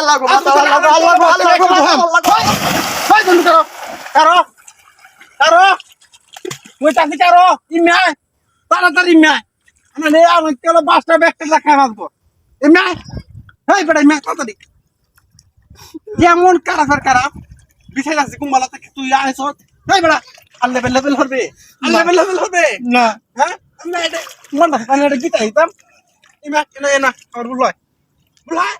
আল্লাহ আল্লাহ আল্লাহ আল্লাহ আল্লাহ গো তুমি কারও কারও কারও। ওই চাকরি কারও ইমিয়ায় তাড়াতাড়ি ইমিয়ায় আমরা নে আমি কেলো বাসটা ব্যাগটা রাখা রাখব ইমিয়ায় হেই বেটা ইমিয়ায় তাড়াতাড়ি। যেমন কারাফের খারাপ বিছাই আছে কুম্বালা থেকে তুই আইস হেই বেটা আল্লে বেল লেভেল হবে আল্লে বেল লেভেল হবে। না। হ্যাঁ? আমি এটা মন রাখা আমি এটা গীতা দিতাম। ইমিয়া এনা আমার ভুল হয়। ভুল হয়?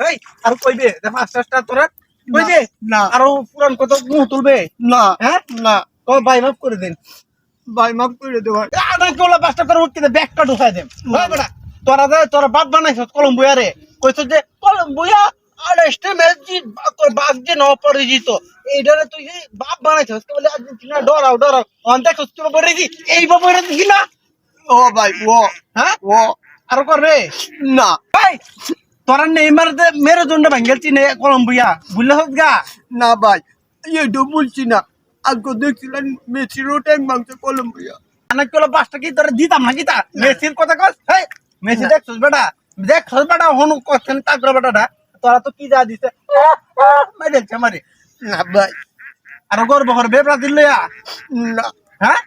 এই আর কইবে দে ফাস্ট ফাস্ট তোরা কইবে না। আরও পুরান কত মুহ তুলবে? না হ্যাঁ? না। তো বাই মাফ করে দেন। ভাই মাফ করে দে কোলা পাঁচটা করে ব্যাগটা ঢুকাই দেন। ভাই বেটা তোরা দে তোরা বাপ বানাইছ রে কইছ যে কলম্বিয়া আর এস্টিমেজি তোর বাপ যে ন পরিচিত এইটারে তুই বাপ বানাইছ বলে আর্জেন্টিনা ডরাও ডরাও। অন দেখছ তুই করে দি এই বাপ করে দিছি না? ও ভাই ও। হ্যাঁ? ও। আর করবে? না। ভাই তোরা নেইমার দে মেরে জন্য ভাঙ্গেল চিনে কলম্বিয়া। বুঝলে হোক গা? না ভাই এইটা বলছি না। আগে দেখছিলেন মেসির ট্যাঙ্ক মাংস কলম্বিয়া। অনেকগুলো পাঁচটা কি তোরা দিতাম না। কিতা মেসির কথা কস? হেই মেসি দেখছস বেটা? দেখছস বেটা হনু কছেন তাকর বেটাটা? তোরা তো কি যা দিছে? দেখছে মারি। না ভাই। আর গর্ব করবে ব্রাজিল লইয়া? না। হ্যাঁ?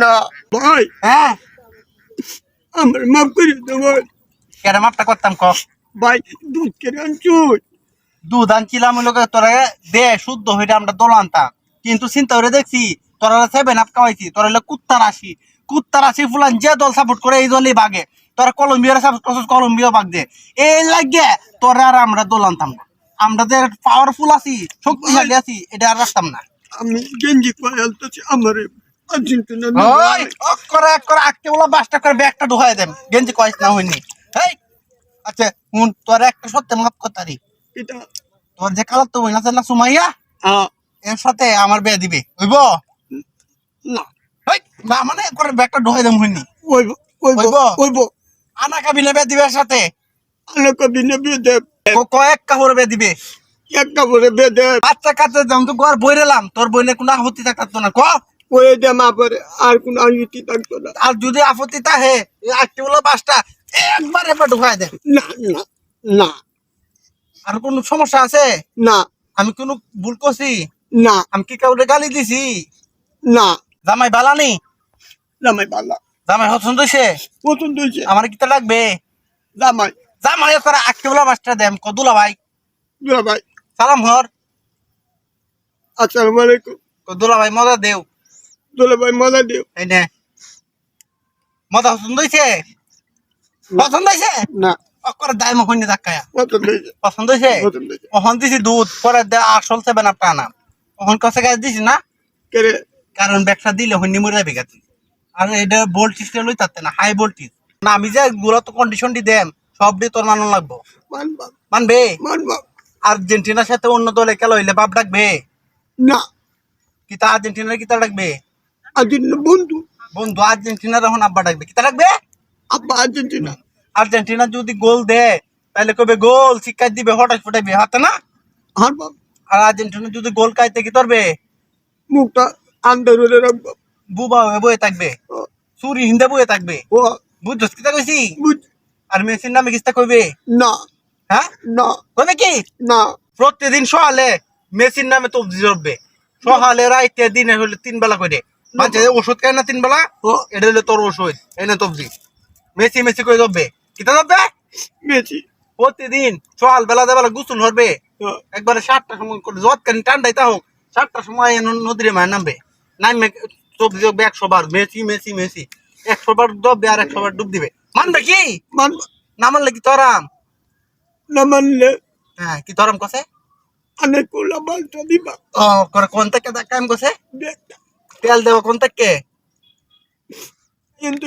না। ভাই হ্যাঁ? আমার মাফ করে দে ভাই। কেডা মাপটা করতাম ক? ভাই দুধ কেন আনছুই দুধ আনছিলাম লোক তোরা দে শুদ্ধ হইটা আমরা দোল আনতাম। কিন্তু চিন্তা করে দেখছি তোরা সেভেন আপ খাওয়াইছি তোরা হলো কুত্তার আসি কুত্তার আসি ফুলান যে দল সাপোর্ট করে এই দলই বাগে। তোরা কলম্বিয়ার সাপোর্ট করছিস কলম্বিয়া বাগ দে। এই লাগে তোরা আর আমরা দোল আনতাম না। আমরা যে পাওয়ারফুল আছি শক্তিশালী আছি এটা আর রাখতাম না। আমি গেঞ্জি করে আলতেছি আমার আর্জেন্টিনা ওই অক করে এক করে আটকে বলা বাসটা করে ব্যাগটা ঢুকাই দেন। গেঞ্জি কয়েস না হইনি। এই আচ্ছা হুন তোর একটা সত্যি কথারি এটা তোর যে কালার তো আছে না সুমাইয়া? এর সাথে আমার বিয়ে দিবে হইব? না। মানে করে ব্যাগটা ঢুকাই দেম হইনি। আনা বিয়ে দিবে সাথে? কয়েক কাপড় বিয়ে দিবে। একটা বলে বেদে বাচ্চা কাচ্চা যাম তো ঘর বইরেলাম তোর বইনে কোনো আপত্তি থাকতো না ক? ওই দে মা পরে আর কোন আঙ্গিটি থাকতো না। আর যদি আপত্তি থাকে আটটি বলো বাসটা একবার এবার ঢুকাই দে। না না না। আর কোনো সমস্যা আছে? না। আমি কোনো ভুল করছি? না। আমি কি কাউরে গালি দিছি? না। জামাই বালানি জামাই বালা। জামাই পছন্দ হয়েছে পছন্দ হয়েছে আমার কিতা লাগবে? জামাই। জামাই করে আটটি বলা বাসটা দেম কদুলা ভাই। দুলা ভাই। সালাম হর। আসসালামু আলাইকুম। কদুলা ভাই মজা দেও। দুলা ভাই মজা দিও। এই নে। মজা পছন্দ হয়েছে পছন্দ হয়েছে? না। অকরে ধাক্কায়া। পছন্দ হয়েছে? ওহন দিছি দুধ পরে আসল ওহন গাছ দিছি না। কেরে কারণ ব্যবসা দিলে হন্নি মরে যাবে গাছ আর এটা ভোল্টেজটা লই তাতে না হাই ভোল্টেজ না আমি যে গুলো তো কন্ডিশন দি দেম সব দিয়ে তোর মানন লাগবো। মানবা। আর্জেন্টিনার সাথে অন্য দলে খেলা হইলে বাপ ডাকবে? না। কিতা আর্জেন্টিনার ডাকবে? আদিন বন্ধু। বন্ধু আর্জেন্টিনার এখন আব্বা ডাকবে। কিতা ডাকবে? আব্বা আর্জেন্টিনা। আর্জেন্টিনা যদি গোল দেয় তাহলে কবে গোল শিক্ষা দিবে হঠাৎ ফুটাইবে হাতে না? আর আর আর্জেন্টিনা যদি গোল খাইতে কি করবে মুখটা আন্দার হলে রাখব। বুবা হয়ে বয়ে থাকবে। চুরি হিন্দে বয়ে থাকবে। ও। বুঝছস কিতা কইছি? বুঝ আর মেসির নামে কিস্তা কইবে? না। হ্যাঁ? না। কইবে কি? না। প্রতিদিন সকালে মেসির নামে তবজি ধরবে। সকালে রাইতে দিনে হলে তিন বেলা করে মাঝে ওষুধ খায় না তিন বেলা? ও। এটা হলে তোর ওষুধ এনে তবজি মেসি মেসি করে ধরবে। কিতা ধরবে? মেসি। প্রতিদিন সকাল বেলা দেবেলা গোসল ধরবে ও, একবারে সাতটার সময় করে যত কানি ঠান্ডাই তা হোক সাতটার সময় নদীরে মায় নামবে। নামবে চব্বিশ হবে একশো বার মেসি মেসি মেসি। একশো বার ডুববে আর একশো বার ডুব দিবে। মানবে কি? মানবা না মানলে কি তরাম না মানলে হ্যাঁ কি তরাম কছে অনেক কোলা বালটা দিবা। ও করে কোন থেকে কাম দেখটা তেল দেবো কোন থেকে? কিন্তু